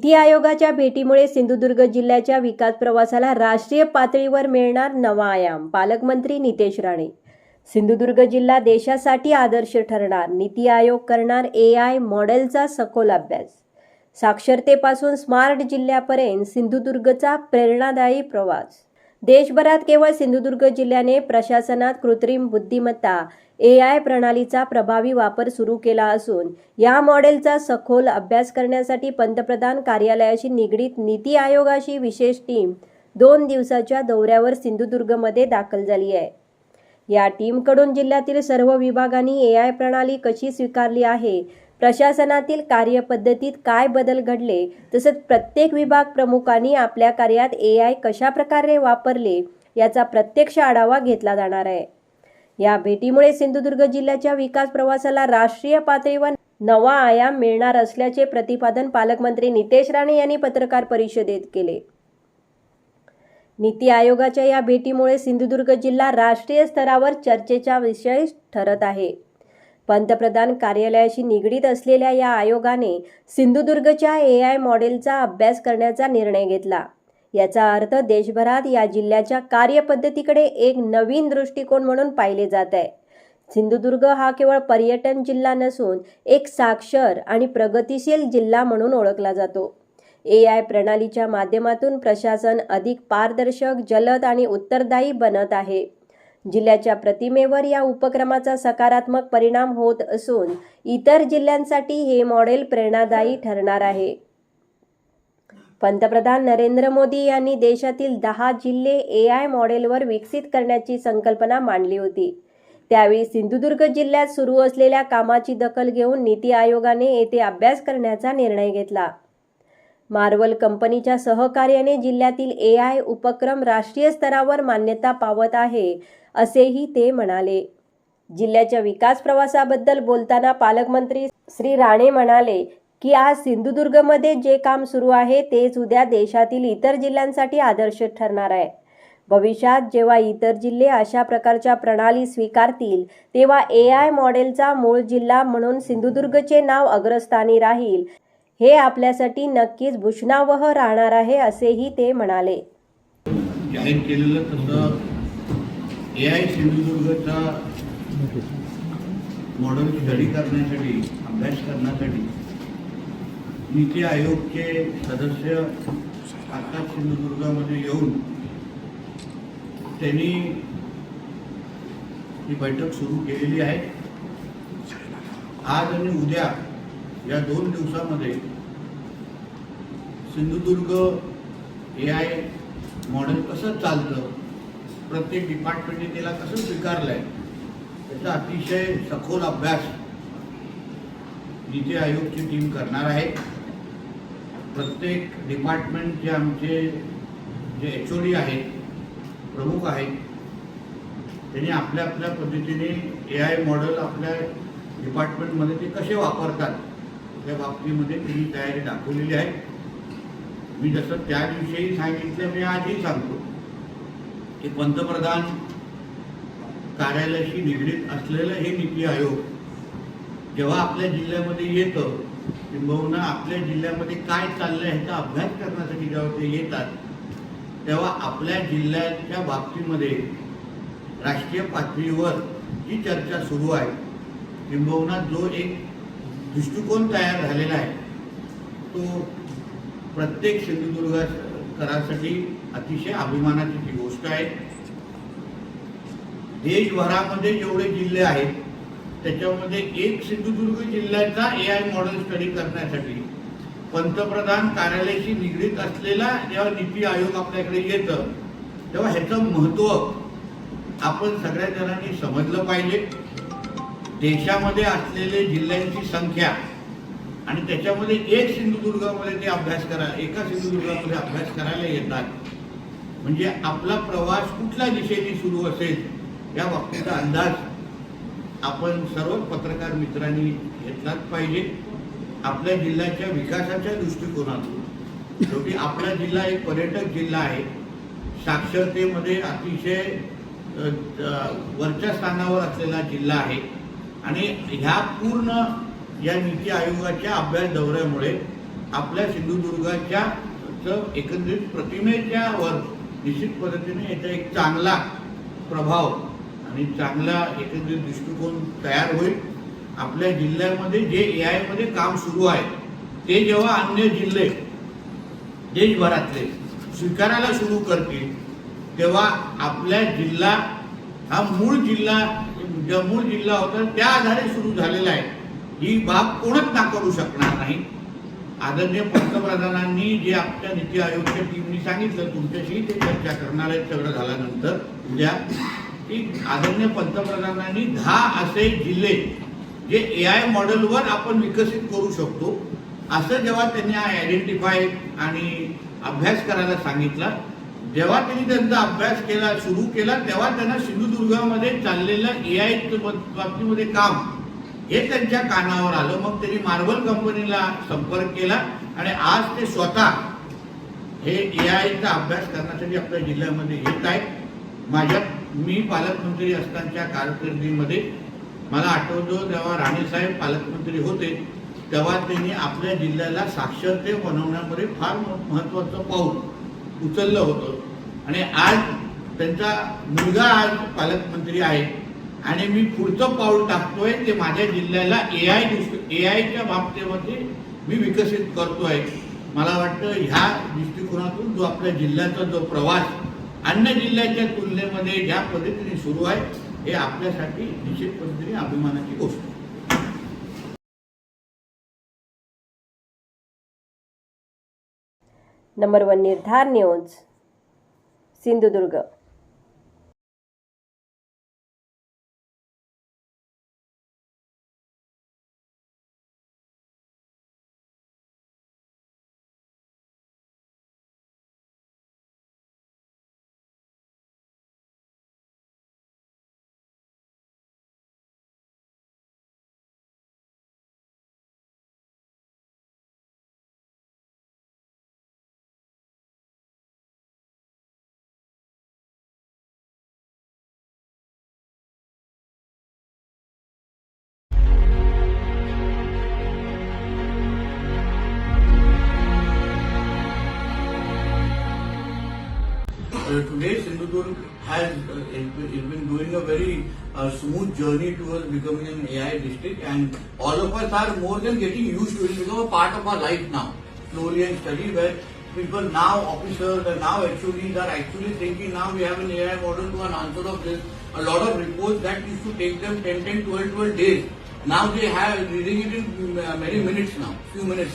नीती आयोगाच्या भेटीमुळे सिंधुदुर्ग जिल्ह्याच्या विकास प्रवासाला राष्ट्रीय पातळीवर मिळणार नवा आयाम. पालकमंत्री नितेश राणे. सिंधुदुर्ग जिल्हा देशासाठी आदर्श ठरणार. नीती आयोग करणार ए आय मॉडेलचा सखोल अभ्यास. साक्षरतेपासून स्मार्ट जिल्ह्यापर्यंत सिंधुदुर्गचा प्रेरणादायी प्रवास. देशभरात केवळ सिंधुदुर्ग जिल्ह्याने प्रशासनात कृत्रिम बुद्धिमत्ता ए आय प्रणालीचा प्रभावी वापर सुरू केला असून या मॉडेलचा सखोल अभ्यास करण्यासाठी पंतप्रधान कार्यालयाशी निगडीत नीती आयोगाची विशेष टीम दोन दिवसाच्या दौऱ्यावर सिंधुदुर्गमध्ये दाखल झाली आहे. या टीमकडून जिल्ह्यातील सर्व विभागांनी ए आय प्रणाली कशी स्वीकारली आहे प्रशासनातील कार्यपद्धतीत काय बदल घडले तसंच प्रत्येक विभाग प्रमुखांनी आपल्या कार्यात ए आय कशा प्रकारे वापरले याचा प्रत्यक्ष आढावा घेतला जाणार आहे. या भेटीमुळे सिंधुदुर्ग जिल्ह्याच्या विकास प्रवासाला राष्ट्रीय पातळीवर नवा आयाम मिळणार असल्याचे प्रतिपादन पालकमंत्री नितेश राणे यांनी पत्रकार परिषदेत केले. नीती आयोगाच्या या भेटीमुळे सिंधुदुर्ग जिल्हा राष्ट्रीय स्तरावर चर्चेचा विषय ठरत आहे. पंतप्रधान कार्यालयाशी निगडीत असलेल्या या आयोगाने सिंधुदुर्गच्या ए आय मॉडेलचा अभ्यास करण्याचा निर्णय घेतला. याचा अर्थ देशभरात या जिल्ह्याच्या कार्यपद्धतीकडे एक नवीन दृष्टिकोन म्हणून पाहिले जात आहे. सिंधुदुर्ग हा केवळ पर्यटन जिल्हा नसून एक साक्षर आणि प्रगतिशील जिल्हा म्हणून ओळखला जातो. ए आय प्रणालीच्या माध्यमातून प्रशासन अधिक पारदर्शक जलद आणि उत्तरदायी बनत आहे. जिल्ह्याच्या प्रतिमेवर या उपक्रमाचा सकारात्मक परिणाम होत असून इतर जिल्ह्यांसाठी हे मॉडेल प्रेरणादायी ठरणार आहे. पंतप्रधान नरेंद्र मोदी यांनी देशातील दहा जिल्हे ए आय मॉडेलवर विकसित करण्याची संकल्पना मांडली होती. त्यावेळी सिंधुदुर्ग जिल्ह्यात सुरू असलेल्या कामाची दखल घेऊन नीती आयोगाने येथे अभ्यास करण्याचा निर्णय घेतला. मार्वल कंपनीच्या सहकार्याने जिल्ह्यातील ए आय उपक्रम राष्ट्रीय स्तरावर मान्यता पावत आहे. असेही ते म्हणाले. जिल्ह्याच्या विकास प्रवासाबद्दल बोलताना पालकमंत्री श्री राणे म्हणाले की आज सिंधुदुर्गमध्ये जे काम सुरू आहे तेच उद्या देशातील इतर जिल्ह्यांसाठी आदर्श ठरणार आहे. भविष्यात जेव्हा इतर जिल्हे अशा प्रकारच्या प्रणाली स्वीकारतील तेव्हा ए आय मॉडेलचा मूळ जिल्हा म्हणून सिंधुदुर्गचे नाव अग्रस्थानी राहील. हे आपल्यासाठी नक्कीच भूषणावह राहणार आहे असेही ते म्हणाले. जाहीर केलेलं ए आय सिंधुदुर्गचा मॉडेल स्टडी करण्यासाठी अभ्यास करण्यासाठी नीती आयोगचे सदस्य आता सिंधुदुर्गामध्ये येऊन त्यांनी ही बैठक सुरू केलेली आहे. आज आणि उद्या या दोन दिवसामध्ये सिंधुदुर्ग ए आय मॉडेल कसं चालतं? प्रत्येक डिपार्टमेंटने त्याला कसं स्वीकारलं आहे त्याचा अतिशय सखोल अभ्यास नीती आयोगची टीम करणार आहे. प्रत्येक डिपार्टमेंटचे आमचे जे एच ओ डी आहेत प्रमुख आहेत त्यांनी आपल्या आपल्या पद्धतीने ए आय मॉडेल आपल्या डिपार्टमेंटमध्ये ते कसे वापरतात त्या बाबतीमध्ये त्यांनी तयारी दाखवलेली आहे. मी जसं त्या दिवशीही सांगितलं मी आजही सांगतो. की पंतप्रधान कार्यालयाशी निगडीत असलेलं हे नीती आयोग जेव्हा आपल्या जिल्ह्यामध्ये येतं किंबहुना आपल्या जिल्ह्यामध्ये काय चाललं आहे ह्याचा अभ्यास करण्यासाठी जेव्हा ते येतात तेव्हा आपल्या जिल्ह्याच्या बाबतीमध्ये राष्ट्रीय पातळीवर जी चर्चा सुरू आहे किंबहुना जो एक दृष्टिकोन तयार झालेला आहे तो प्रत्येक सिंधुदुर्गकरासाठी अतिशय अभिमानाची गोष्ट आहे देशभरामध्ये जेवढे जिल्हे आहेत त्याच्यामध्ये एक सिंधुदुर्ग जिल्ह्याचा ए आय मॉडेल स्टडी करण्यासाठी पंतप्रधान कार्यालयाशी निगडीत असलेला जेव्हा नीती आयोग आपल्याकडे येतं तेव्हा ह्याचं महत्त्व आपण सगळ्या जणांनी समजलं पाहिजे. देशामध्ये असलेले जिल्ह्यांची संख्या आणि त्याच्यामध्ये एक सिंधुदुर्गामध्ये ते अभ्यास करा एका सिंधुदुर्गामध्ये अभ्यास करायला येतात. म्हणजे आपला प्रवास कुठल्या दिशेने सुरू असेल या बाबतीचा अंदाज आपण सर्व पत्रकार मित्रांनी घेतलाच पाहिजे. आपल्या जिल्ह्याच्या विकासाच्या दृष्टिकोनातून. शेवटी आपला जिल्हा एक पर्यटक जिल्हा आहे. साक्षरतेमध्ये अतिशय वरच्या स्थानावर असलेला जिल्हा आहे. आणि ह्या पूर्ण या नीती आयोगाच्या अभ्यास दौऱ्यामुळे आपल्या सिंधुदुर्गाच्या एकंदरीत प्रतिमेच्या वर निश्चित पद्धतीने याचा एक चांगला प्रभाव आणि चांगला एकंदरीत दृष्टिकोन तयार होईल. आपल्या जिल्ह्यामध्ये जे ए आयमध्ये काम सुरू आहे ते जेव्हा अन्य जिल्हे देशभरातले स्वीकारायला सुरू करतील तेव्हा आपल्या जिल्हा हा मूळ जिल्हा ज्या मूळ जिल्हा होता त्या आधारे सुरू झालेला आहे. ही बाब कोणच नाकारू शकणार नाही. आदरणीय पंतप्रधानांनी जे आपल्या नीती आयोगच्या टीमनी सांगितलं तुमच्याशी ते चर्चा करणार आहेत सगळं झाल्यानंतर उद्या. की आदरणीय पंतप्रधानांनी दहा असे जिल्हे जे ए आय मॉडेलवर आपण विकसित करू शकतो असं जेव्हा त्यांनी आयडेंटिफाय आणि अभ्यास करायला सांगितला जेव्हा त्यांनी त्यांचा अभ्यास केला सुरू केला तेव्हा त्यांना सिंधुदुर्गामध्ये चाललेलं ए आय बाबतीमध्ये काम हे त्यांच्या कानावर आलं. मग त्यांनी मार्बल कंपनीला संपर्क केला आणि आज ते स्वतः हे ए आयचा अभ्यास करण्यासाठी आपल्या जिल्ह्यामध्ये येत आहेत. माझ्या मी पालकमंत्री असतानाच्या कारकिर्दीमध्ये मला आठवतो तेव्हा राणेसाहेब पालकमंत्री होते. तेव्हा त्यांनी आपल्या जिल्ह्याला साक्षरते बनवण्यामध्ये फार महत्त्वाचं पाऊल उचललं होतं. आणि आज त्यांचा मुलगा आज पालकमंत्री आहे. आणि मी पुढचं पाऊल टाकतोय ते माझ्या जिल्ह्याला ए आय ए आयच्या बाबतीमध्ये मी विकसित करतोय. मला वाटतं ह्या दृष्टिकोनातून जो आपल्या जिल्ह्याचा जो प्रवास अन्य जिल्ह्याच्या तुलनेमध्ये ज्या पद्धतीने सुरू आहे हे आपल्यासाठी निश्चित पद्धतीने अभिमानाची गोष्ट. Number one Nirdhar news Sindhudurg. Today Sindhudurg has uh, been doing a very uh, smooth journey towards becoming an AI district and all of us are more than getting used to it. It's become a part of our life now, slowly and steady where people now, officers and now HODs are actually thinking now we have an AI model to an answer of this. A lot of reports that used to take them 10, 10, 12, 12 days. Now they have reading it in uh, many minutes now, few minutes.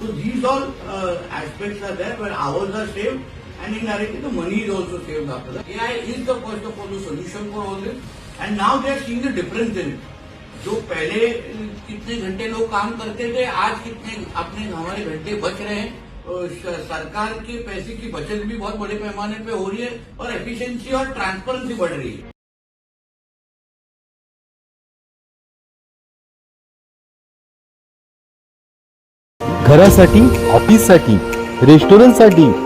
So these all uh, aspects are there where hours are saved and indirectly the money is also saved after that. AI is the first of all the solution for all this and now they are seeing the difference in it. जो पहले कितने घंटे लोग काम करते थे आज कितने अपने हमारे घंटे बच रहे हैं सरकार के पैसे की बचत भी बहुत बड़े पैमाने पे हो रही है और एफिशिएंसी और ट्रांसपेरेंसी बढ़ रही है घरासाठी ऑफिससाठी रेस्टॉरंटसाठी